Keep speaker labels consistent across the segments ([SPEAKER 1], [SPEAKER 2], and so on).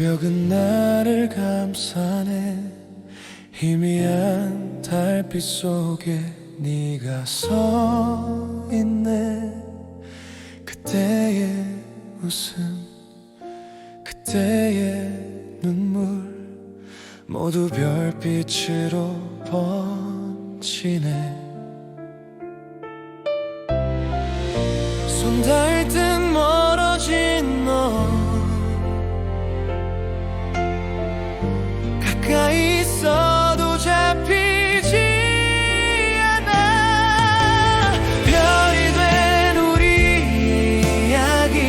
[SPEAKER 1] 새벽은 나를 감싸네. 희미한 달빛 속에 네가 서 있네. 그때의 웃음 그때의 눈물 모두 별빛으로 번지네. 손 닿을 듯 멀어진 너 가까이 있어도 잡히지 않아. 별이 된 우리 이야기.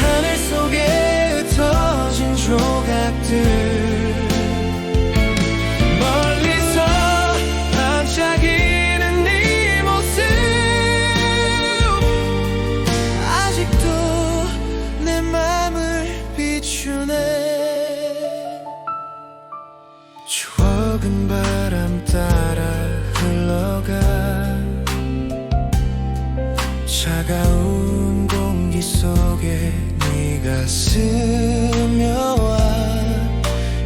[SPEAKER 1] 하늘 속에 흩어진 조각들 추억은 바람 따라 흘러가. 차가운 공기 속에 네가 스며와.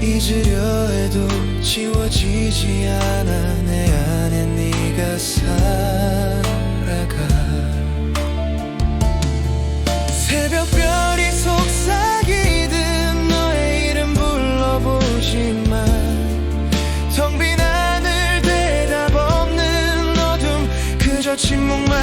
[SPEAKER 1] 잊으려 해도 지워지지 않아 침묵만